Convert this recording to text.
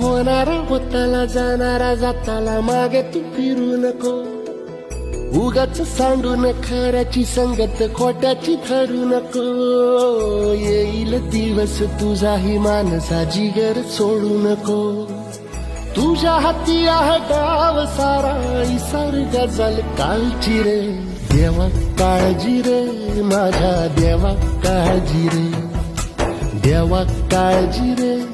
होणारा होताला जाणारा जाताला मागे तू फिरू नको. उगाच सांडून खऱ्याची संगत खोट्याची ठरू नको. येईल दिवस तुझाही मानसा जिगर सोडू नको. तुझ्या हाती आहे गाव सारा इसार गजल कालची रे. देवा काळजी रे माझ्या देवा काळजी रे. देवा काळजी रे.